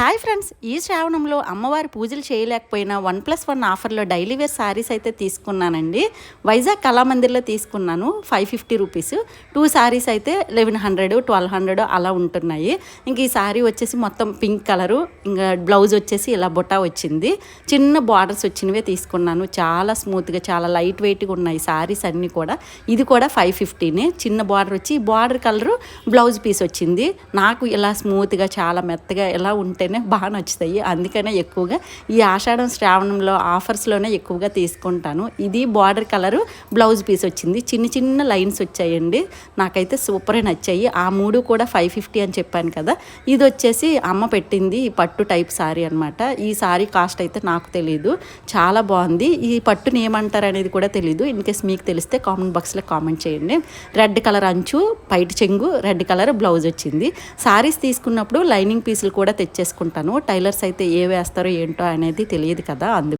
Hi friends ఈ శ్రావణంలో అమ్మవారి పూజలు చేయలేకపోయినా వన్ ప్లస్ వన్ ఆఫర్లో డైలీ వేర్ శారీస్ అయితే తీసుకున్నానండి. వైజాగ్ కళామందిర్లో తీసుకున్నాను five fifty rupees. Two saris అయితే లెవెన్ హండ్రెడ్ ట్వెల్వ్ హండ్రెడ్ అలా ఉంటున్నాయి. ఇంక ఈ శారీ వచ్చేసి మొత్తం పింక్ కలరు ఇంకా బ్లౌజ్ వచ్చేసి ఇలా బొటా వచ్చింది. చిన్న బార్డర్స్ వచ్చినవే తీసుకున్నాను. చాలా స్మూత్గా చాలా లైట్ వెయిట్గా ఉన్నాయి శారీస్ అన్నీ కూడా. ఇది కూడా ఫైవ్ ఫిఫ్టీనే. చిన్న బార్డర్ వచ్చి బార్డర్ కలరు బ్లౌజ్ పీస్ వచ్చింది. నాకు ఇలా స్మూత్గా చాలా మెత్తగా ఎలా ఉంటేనే బాగా నచ్చుతాయి. అందుకనే ఎక్కువగా ఈ ఆషాఢం శ్రావణంలో ఆఫర్స్లోనే ఎక్కువగా తీసుకుంటాను. ఇది బార్డర్ కలరు బ్లౌజ్ పీస్ వచ్చింది. చిన్న చిన్న లైన్స్ వచ్చాయండి. నాకైతే సూపరే నచ్చాయి. ఆ మూడు కూడా ఫైవ్ ఫిఫ్టీ అని చెప్పాను కదా. ఇది వచ్చేసి అమ్మ పెట్టింది ఈ పట్టు టైప్ సారీ అనమాట ఈ సారీ కాస్ట్ అయితే నాకు తెలియదు చాలా బాగుంది. ఈ పట్టుని ఏమంటారు అనేది కూడా తెలియదు ఇన్ కేస్ మీకు తెలిస్తే కామెంట్ బాక్స్లో కామెంట్ చేయండి. రెడ్ కలర్ అంచు పైట చెంగు రెడ్ కలర్ బ్లౌజ్ వచ్చింది. సారీస్ తీసుకున్నప్పుడు లైనింగ్ పీసులు కూడా వేసుకుంటాను. టైలర్స్ అయితే ఏ వేస్తారో ఏంటో అనేది తెలియదు కదా అందు